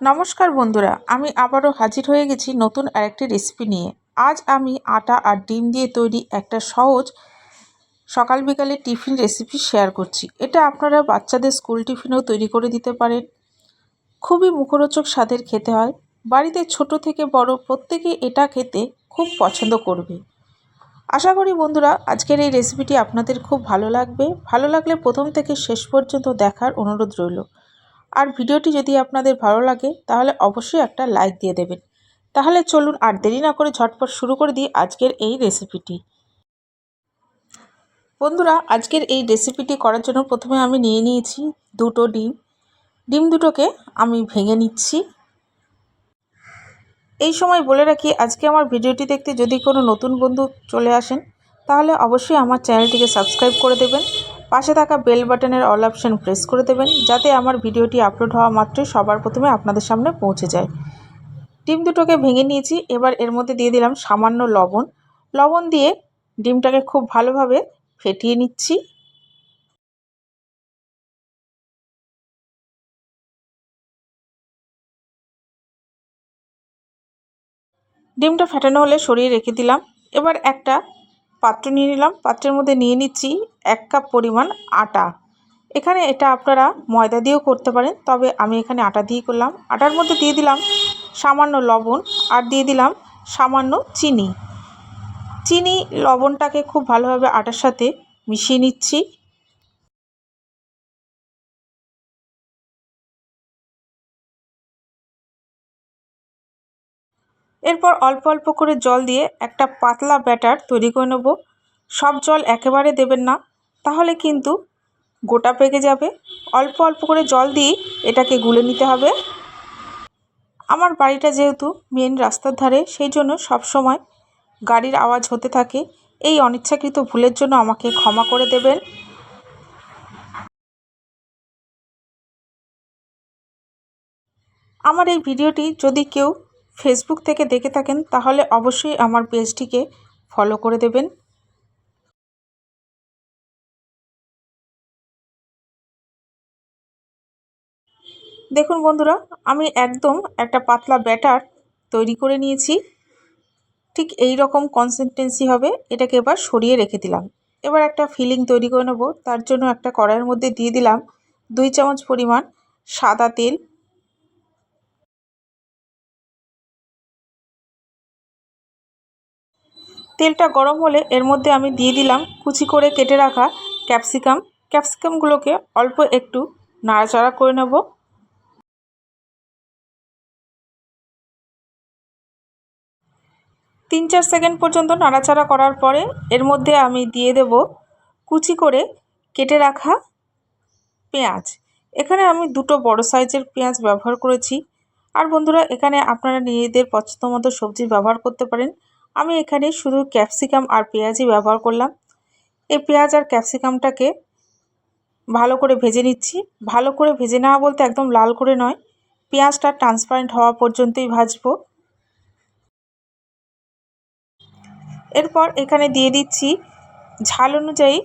নমস্কার বন্ধুরা, আমি আবারও হাজির হয়ে গেছি নতুন আরেকটি রেসিপি নিয়ে। আজ আমি আটা আর ডিম দিয়ে তৈরি একটা সহজ সকাল বিকালে টিফিন রেসিপি শেয়ার করছি। এটা আপনারা বাচ্চাদের স্কুল টিফিনেও তৈরি করে দিতে পারেন। খুবই মুখরোচক স্বাদের খেতে হয়। বাড়িতে ছোট থেকে বড় প্রত্যেকে এটা খেতে খুব পছন্দ করবে। আশা করি বন্ধুরা, আজকের এই রেসিপিটি আপনাদের খুব ভালো লাগবে। ভালো লাগলে প্রথম থেকে শেষ পর্যন্ত দেখার অনুরোধ রইল। আর ভিডিওটি যদি আপনাদের ভালো লাগে, তাহলে অবশ্যই একটা লাইক দিয়ে দেবেন। তাহলে চলুন আর দেরি না করে ঝটপট শুরু করে দিই আজকের এই রেসিপিটি। বন্ধুরা, আজকের এই রেসিপিটি করার জন্য প্রথমে আমি নিয়ে নিয়েছি দুটো ডিম। ডিম দুটোকে আমি ভেঙে নিচ্ছি। এই সময় বলে রাখি, আজকে আমার ভিডিওটি দেখতে যদি কোনো নতুন বন্ধু চলে আসেন, তাহলে অবশ্যই আমার চ্যানেলটিকে সাবস্ক্রাইব করে দেবেন পাশে থাকা বেল বাটনের অল অপশান প্রেস করে দেবেন, যাতে আমার ভিডিওটি আপলোড হওয়া মাত্রই সবার প্রথমে আপনাদের সামনে পৌঁছে যায়। ডিম দুটোকে ভেঙে নিয়েছি, এবার এর মধ্যে দিয়ে দিলাম সামান্য লবণ। লবণ দিয়ে ডিমটাকে খুব ভালোভাবে ফেটিয়ে নিচ্ছি। ডিমটা ফেটানো হলে সরিয়ে রেখে দিলাম। এবার একটা পাত্র নিয়ে নিলাম। পাত্রের মধ্যে নিয়ে নিচ্ছি এক কাপ পরিমাণ আটা। এখানে এটা আপনারা ময়দা দিয়েও করতে পারেন, তবে আমি এখানে আটা দিয়ে করলাম। আটার মধ্যে দিয়ে দিলাম সামান্য লবণ আর দিয়ে দিলাম সামান্য চিনি। চিনি, লবণটাকে খুব ভালোভাবে আটার সাথে মিশিয়ে নিচ্ছি। এরপর অল্প অল্প করে জল দিয়ে একটা পাতলা ব্যাটার তৈরি করে নেব। সব জল একেবারে দেবেন না, তাহলে কিন্তু গোটা পেকে যাবে। অল্প অল্প করে জল দিয়ে এটাকে গুলে নিতে হবে। আমার বাড়িটা যেহেতু মেন রাস্তার ধারে, সেই জন্য সবসময় গাড়ির আওয়াজ হতে থাকে। এই অনিচ্ছাকৃত ভুলের জন্য আমাকে ক্ষমা করে দেবেন। আমার এই ভিডিওটি যদি কেউ ফেসবুক থেকে দেখে থাকেন, তাহলে অবশ্যই আমার পেজটিকে ফলো করে দেবেন। দেখুন বন্ধুরা, আমি একদম একটা পাতলা ব্যাটার তৈরি করে নিয়েছি। ঠিক এই রকম কনসিস্টেন্সি হবে, এটাকে এবার সরিয়ে রেখে দিলাম। এবার একটা ফিলিং তৈরি করে নেব, তার জন্য একটা কড়াইয়ের মধ্যে দিয়ে দিলাম দুই চামচ পরিমাণ সাদা তেল তেলটা গরম হলে এর মধ্যে আমি দিয়ে দিলাম কুচি করে কেটে রাখা ক্যাপসিকাম। ক্যাপসিকামগুলোকে অল্প একটু নাড়াচাড়া করে নেব। তিন চার সেকেন্ড পর্যন্ত নাড়াচাড়া করার পরে এর মধ্যে আমি দিয়ে দেব কুচি করে কেটে রাখা পেঁয়াজ। এখানে আমি দুটো বড় সাইজের পেঁয়াজ ব্যবহার করেছি। আর বন্ধুরা, এখানে আপনারা নিজেদের পছন্দ মতো সবজি ব্যবহার করতে পারেন। আমি এখানে শুধু ক্যাপসিকাম আর পেঁয়াজই ব্যবহার করলাম। এই পেঁয়াজ আর ক্যাপসিকামটাকে ভালো করে ভেজে নিচ্ছি। ভালো করে ভেজে নেওয়া বলতে একদম লাল করে নয়। পেঁয়াজটা ট্রান্সপারেন্ট হওয়া পর্যন্তই ভাজবো। এরপর এখানে দিয়ে দিচ্ছি ঝাল অনুযায়ী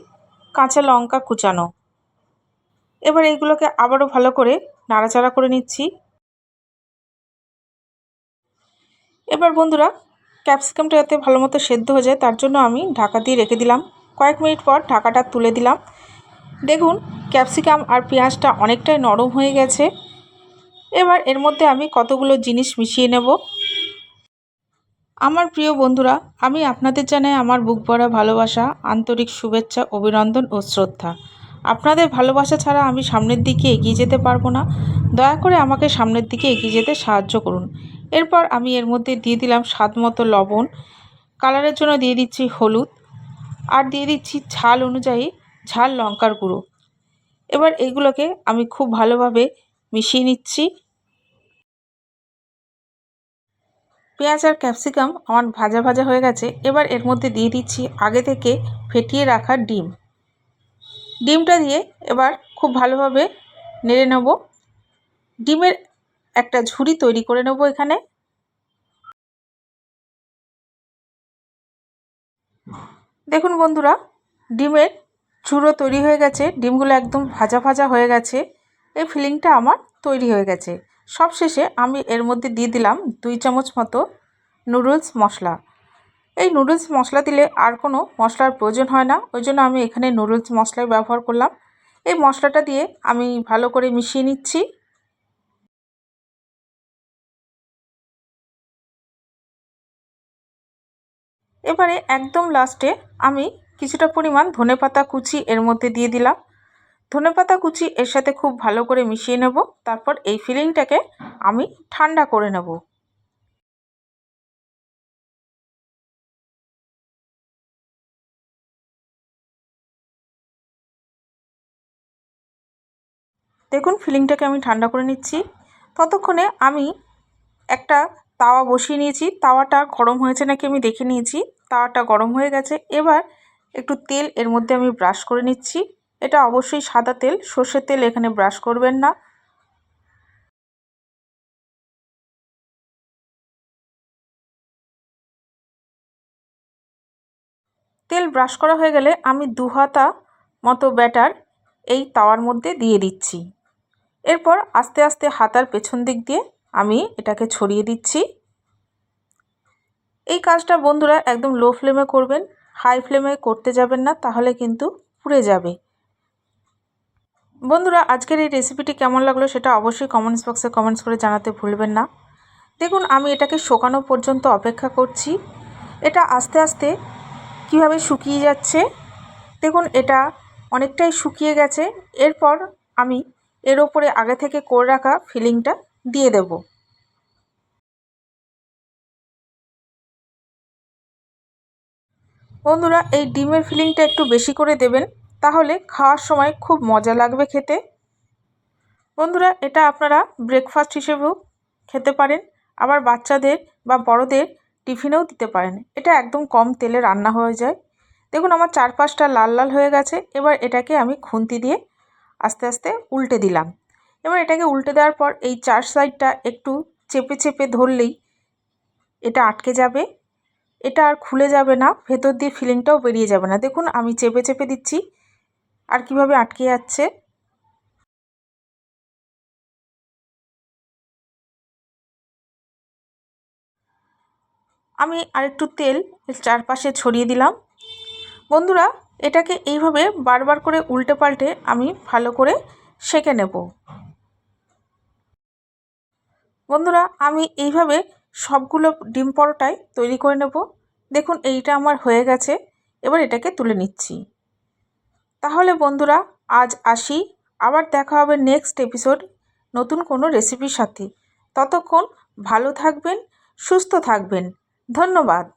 কাঁচা লঙ্কা কুচানো। এবার এইগুলোকে আবারও ভালো করে নাড়াচাড়া করে নিচ্ছি। এবার বন্ধুরা ক্যাপসিকামটা যাতে ভালো মতো সেদ্ধ হয়ে যায়, তার জন্য আমি ঢাকা দিয়ে রেখে দিলাম। কয়েক মিনিট পর ঢাকাটা তুলে দিলাম। দেখুন, ক্যাপসিকাম আর পেঁয়াজটা অনেকটাই নরম হয়ে গেছে। এবার এর মধ্যে আমি কতগুলো জিনিস মিশিয়ে নেব। আমার প্রিয় বন্ধুরা, আমি আপনাদের জানাই আমার বুক ভরা ভালোবাসা, আন্তরিক শুভেচ্ছা, অভিনন্দন ও শ্রদ্ধা। আপনাদের ভালোবাসা ছাড়া আমি সামনের দিকে এগিয়ে যেতে পারব না। দয়া করে আমাকে সামনের দিকে এগিয়ে যেতে সাহায্য করুন। এরপর আমি এর মধ্যে দিয়ে দিলাম স্বাদ মতো লবণ। কালারের জন্য দিয়ে দিচ্ছি হলুদ। আর দিয়ে দিচ্ছি ঝাল অনুযায়ী ঝাল লঙ্কার গুঁড়ো। এবার এগুলোকে আমি খুব ভালোভাবে মিশিয়ে নিচ্ছি। পেঁয়াজ আর ক্যাপসিকাম আমার ভাজা ভাজা হয়ে গেছে। এবার এর মধ্যে দিয়ে দিচ্ছি আগে থেকে ফেটিয়ে রাখা ডিম। ডিমটা দিয়ে এবার খুব ভালোভাবে নেড়ে নেব। ডিমের একটা ঝুড়ি তৈরি করে নেব এখানে। দেখুন বন্ধুরা, ডিমের চুড়ো তৈরি হয়ে গেছে। ডিমগুলো একদম ভাজা ভাজা হয়ে গেছে। এই ফিলিংটা আমার তৈরি হয়ে গেছে। সব শেষে আমি এর মধ্যে দিয়ে দিলাম দুই চামচ মতো নুডলস মশলা। এই নুডলস মশলা দিলে আর কোনো মশলার প্রয়োজন হয় না। ওই জন্য আমি এখানে নুডলস মশলাই ব্যবহার করলাম। এই মশলাটা দিয়ে আমি ভালো করে মিশিয়ে নিচ্ছি। এবারে একদম লাস্টে আমি কিছুটা পরিমাণ ধনেপাতা কুচি এর মধ্যে দিয়ে দিলাম। ধনেপাতা কুচি এর সাথে খুব ভালো করে মিশিয়ে নেব, তারপর এই ফিলিংটাকে আমি ঠান্ডা করে নেব। দেখুন, ফিলিংটাকে আমি ঠান্ডা করে নিচ্ছি। ততক্ষণে আমি একটা তাওয়া বসিয়ে নিয়েছি। তাওয়াটা গরম হয়েছে নাকি আমি দেখে নিয়েছি। তাওয়াটা গরম হয়ে গেছে। এবার একটু তেল এর মধ্যে আমি ব্রাশ করে নিচ্ছি। এটা অবশ্যই সাদা তেল, সর্ষের তেল এখানে ব্রাশ করবেন না। তেল ব্রাশ করা হয়ে গেলে আমি দু হাতা মতো ব্যাটার এই তাওয়ার মধ্যে দিয়ে দিচ্ছি। এরপর আস্তে আস্তে হাতার পেছন দিক দিয়ে আমি এটাকে ছড়িয়ে দিচ্ছি। এই কাজটা বন্ধুরা একদম লো ফ্লেমে করবেন হাই ফ্লেমে করতে যাবেন না, তাহলে কিন্তু পুড়ে যাবে। বন্ধুরা, আজকের এই রেসিপিটি কেমন লাগল সেটা অবশ্যই কমেন্টস বক্সে কমেন্টস করে জানাতে ভুলবেন না। দেখুন, আমি এটাকে শোকানো পর্যন্ত অপেক্ষা করছি। এটা আস্তে আস্তে কীভাবে শুকিয়ে যাচ্ছে? দেখুন, এটা অনেকটাই শুকিয়ে গেছে। এরপর আমি এর ওপরে আগে থেকে করে রাখা ফিলিংটা দিয়ে দেব। বন্ধুরা, এই ডিমের ফিলিংটা একটু বেশি করে দেবেন, তাহলে খাওয়ার সময় খুব মজা লাগবে খেতে। বন্ধুরা, এটা আপনারা ব্রেকফাস্ট হিসেবেও খেতে পারেন, আবার বাচ্চাদের বা বড়দের টিফিনেও দিতে পারেন। এটা একদম কম তেলে রান্না হয়ে যায়। দেখুন, আমার চার পাঁচটা লাল লাল হয়ে গেছে, এবার এটাকে আমি খুন্তি দিয়ে আস্তে আস্তে উল্টে দিলাম। এবার এটাকে উল্টে দেওয়ার পর এই চার সাইডটা একটু চেপে চেপে ধরলেই এটা আটকে যাবে। এটা আর খুলে যাবে না, ভেতর দিয়ে ফিলিংটাও বেরিয়ে যাবে না। দেখুন, আমি চেপে চেপে দিচ্ছি, আর কীভাবে আটকে যাচ্ছে। আমি আরেকটু তেল চারপাশে ছড়িয়ে দিলাম। বন্ধুরা, এটাকে এইভাবে বারবার করে উল্টে পাল্টে আমি ভালো করে সেঁকে নেব। বন্ধুরা, আমি এইভাবে সবগুলো ডিম পরোটাই তৈরি করে নেব। দেখুন, এইটা আমার হয়ে গেছে। এবার এটাকে তুলে নিচ্ছি। তাহলে বন্ধুরা, আজ আসি। আবার দেখা হবে নেক্সট এপিসোড নতুন কোনো রেসিপির সাথে। ততক্ষণ ভালো থাকবেন, সুস্থ থাকবেন। ধন্যবাদ।